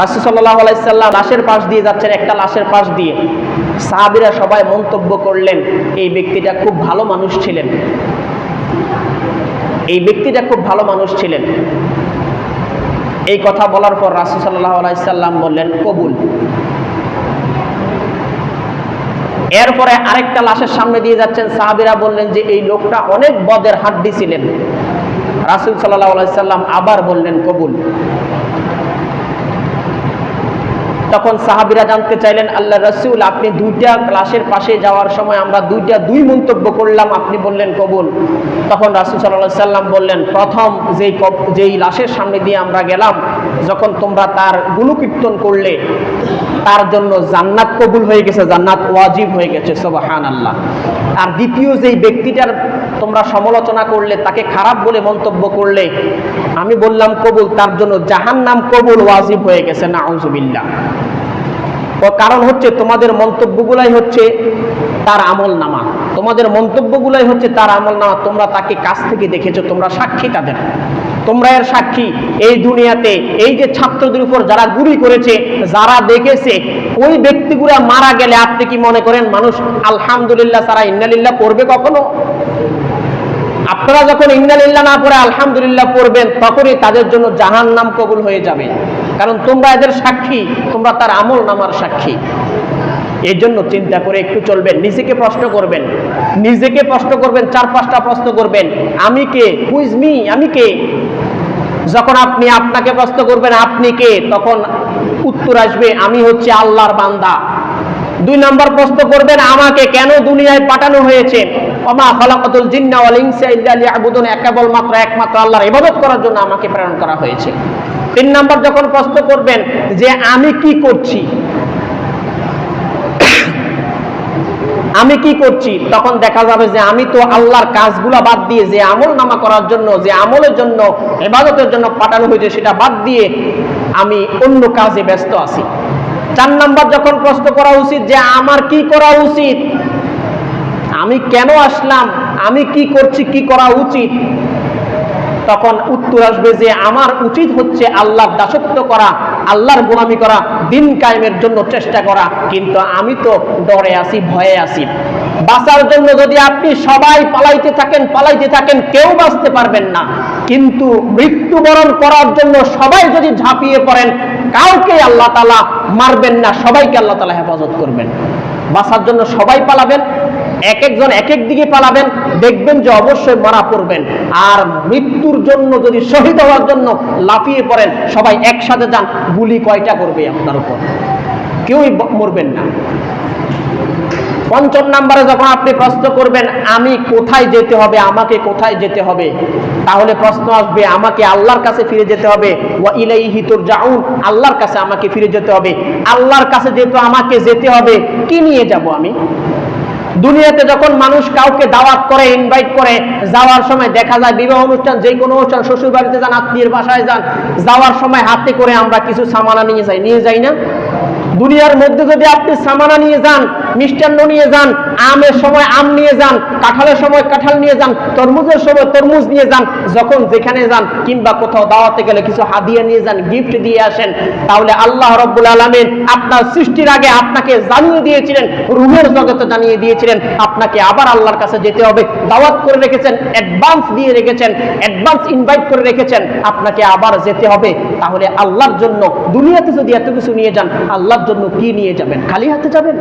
রাসুল আলাইসাল্লাম লাশের পাশ দিয়ে যাচ্ছেন, একটা লাশের পাশ দিয়ে। সাহাবিরা সবাই মন্তব্য করলেন, এই ব্যক্তিটা খুব ভালো মানুষ ছিলেন। এই ব্যক্তিটা খুব ভালো মানুষ ছিলেন। এই কথা বলার পর রাসুল আলাইসাল্লাম বললেন, কবুল। এরপরে আরেকটা লাশের সামনে দিয়ে যাচ্ছেন, সাহাবিরা বললেন যে এই লোকটা অনেক বদের হাড্ডি ছিলেন। রাসুল সাল্লাহ সাল্লাম আবার বললেন, কবুল। তখন সাহাবিরা জানতে চাইলেন, আল্লাহ রসুল, আপনি দুইটা ক্লাসের পাশে যাওয়ার সময় আমরা দুইটা, দুই মন্তব্য করলাম, আপনি বললেন কবুল। তখন রাসুল সাল্লাহ সাল্লাম বললেন, প্রথম যেই যেই লাশের সামনে দিয়ে আমরা গেলাম, যখন তোমরা তার গুণকীর্তন করলে, তার জন্য জান্নাত কবুল হয়ে গেছে, জান্নাত ওয়াজিব হয়ে গেছে সোবাহান আল্লাহ আর দ্বিতীয় যেই ব্যক্তিটার তোমরা সমালোচনা করলে, তাকে খারাপ বলে মন্তব্য করলে, আমি বললাম, কবুল, তার জন্য জাহান্নাম কবুল ওয়াজিব হয়ে গেছে না আউজুবিল্লাহ ও কারণ হচ্ছে, তোমাদের মন্তব্যগুলাই হচ্ছে তার আমল নামা। তোমাদের মন্তব্যগুলাই হচ্ছে তার আমল নামা। তোমরা তাকে কাছ থেকে দেখেছ, তোমরা সাক্ষী তাদের তোমরা এর সাক্ষী এই দুনিয়াতে, এই যে ছাত্রদের উপর যারা গুলি করেছে, যারা দেখেছে, ওই ব্যক্তিগুলা মারা গেলে আপনি কি মনে করেন, মানুষ আলহামদুলিল্লাহ তারা ইন্নালিল্লাহ পড়বে কখনো? আপনারা যখন ইন্নালিল্লাহ না পড়ে, আলহামদুলিল্লাহ পড়বেন, তখনই তাদের জন্য জাহান নাম কবুল হয়ে যাবে। কারণ তোমরা এদের সাক্ষী, তোমরা তার আমল নামার সাক্ষী। এই জন্য চিন্তা করে একটু চলবেন, নিজেকে প্রশ্ন করবেন। নিজেকে প্রশ্ন করবেন চার পাঁচটা প্রশ্ন করবেন। আমি কে? হুইজ মি আমি কে? যখন আপনি আপনাকে প্রশ্ন করবেন, আপনি কে? তখন উত্তর আসবে, আমি হচ্ছে আল্লাহর বান্দা। দুই নম্বর প্রশ্ন করবেন, আমাকে কেন দুনিয়ায় পাঠানো হয়েছে? কেবলমাত্র একমাত্র আল্লাহর ইবাদত করার জন্য আমাকে প্রেরণ করা হয়েছে। তিন নম্বর যখন প্রশ্ন করবেন যে আমি কি করছি? আমি কি করছি? তখন দেখা যাবে যে আমি তো আল্লাহর কাজগুলা বাদ দিয়ে যে আমল নামা করার জন্য, যে আমলের জন্য জন্য পাঠানো হয়েছে, সেটা বাদ দিয়ে আমি অন্য কাজে ব্যস্ত আছি। চার নাম্বার যখন প্রশ্ন করা উচিত যে আমার কি করা উচিত? আমি কেন আসলাম? আমি কি করছি? কি করা উচিত? তখন উত্তর আসবে যে আমার উচিত হচ্ছে আল্লাহর দাসত্ব করা, আল্লাহর গোলামি করা, দিন কায়েমের জন্য চেষ্টা করা। কিন্তু আমি তো ডরে আছি, ভয়ে আছি। বাঁচার জন্য যদি আপনি সবাই পালাইতে থাকেন পালাইতে থাকেন, কেউ বাঁচতে পারবেন না। কিন্তু মৃত্যুবরণ করার জন্য সবাই যদি ঝাঁপিয়ে পড়েন, কাউকে আল্লাহ তালা মারবেন না, সবাইকে আল্লাহ তালা হেফাজত করবেন। বাঁচার জন্য সবাই পালাবেন এক একজন এক এক দিকে পালাবেন, দেখবেন যে অবশ্যই মারা পড়বেন। আর মৃত্যুর জন্য যদি শহীদ হওয়ার জন্য লাফিয়ে পড়েন, সবাই একসাথে যান, গুলি কয়টা করবে আপনার উপর? কেউই মরবেন না। পঞ্চম নাম্বারে যখন আপনি প্রশ্ন করবেন, আমি কোথায় যেতে হবে? আমাকে কোথায় যেতে হবে? তাহলে প্রশ্ন আসবে, আমাকে আল্লাহর কাছে ফিরে যেতে হবে? আল্লাহর কাছে আমাকে ফিরে যেতে হবে। আল্লাহর কাছে যেহেতু আমাকে যেতে হবে, কি নিয়ে যাব আমি? দুনিয়াতে যখন মানুষ কাউকে দাওয়াত করে ইনভাইট করে, যাওয়ার সময় দেখা যায় বিবাহ অনুষ্ঠান, যে কোনো অনুষ্ঠান শ্বশুর বাড়িতে যান আত্মীয় বাসায় যান, যাওয়ার সময় হাতে করে আমরা কিছু সামানা নিয়ে যাই। নিয়ে যাই না? দুনিয়ার মধ্যে যদি আপনি সামানা নিয়ে যান, মিষ্টান্ন নিয়ে যান, আমের সময় আম নিয়ে যান, কাঁঠালের সময় কাঁঠাল নিয়ে যান, তরমুজের সময় তরমুজ নিয়ে যান, যখন যেখানে যান কিংবা কোথাও দাওয়াতে গেলে কিছু হাদিয়া নিয়ে যান গিফট দিয়ে আসেন, তাহলে আল্লাহ রব্বুল আলমিন আপনার সৃষ্টির আগে আপনাকে জানিয়ে দিয়েছিলেন, রুহের জগতে জানিয়ে দিয়েছিলেন, আপনাকে আবার আল্লাহর কাছে যেতে হবে, দাওয়াত করে রেখেছেন অ্যাডভান্স দিয়ে রেখেছেন অ্যাডভান্স ইনভাইট করে রেখেছেন, আপনাকে আবার যেতে হবে। তাহলে আল্লাহর জন্য দুনিয়াতে যদি এত কিছু নিয়ে যান আল্লাহর জন্য কি নিয়ে যাবেন? খালি হাতে যাবেন?